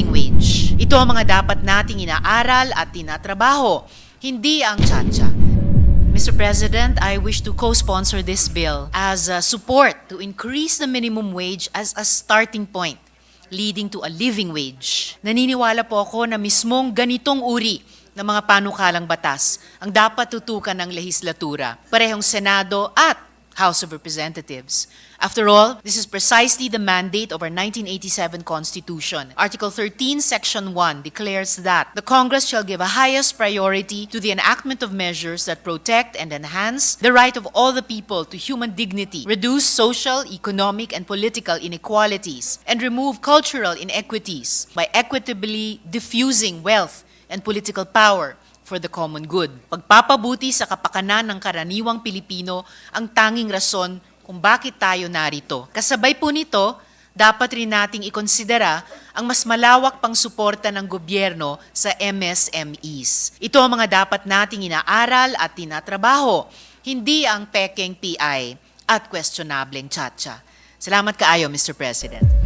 living wage. Ito ang mga dapat nating inaaral at tinatrabaho, hindi ang tsa Mr. President, I wish to co-sponsor this bill as a support to increase the minimum wage as a starting point leading to a living wage. Naniniwala po ako na mismong ganitong uri ng mga panukalang batas ang dapat tutukan ng lehislatura, parehong Senado at House of Representatives. After all, this is precisely the mandate of our 1987 Constitution. Article 13, Section 1 declares that the Congress shall give a highest priority to the enactment of measures that protect and enhance the right of all the people to human dignity, reduce social, economic, and political inequalities, and remove cultural inequities by equitably diffusing wealth and political power for the common good. Pagpapabuti sa kapakanan ng karaniwang Pilipino ang tanging rason kung bakit tayo narito. Kasabay po nito, dapat rin nating ikonsidera ang mas malawak pang suporta ng gobyerno sa MSMEs. Ito ang mga dapat nating inaaral at tinatrabaho, hindi ang pekeng PI at questionableng tsa Salamat kaayo, Mr. President.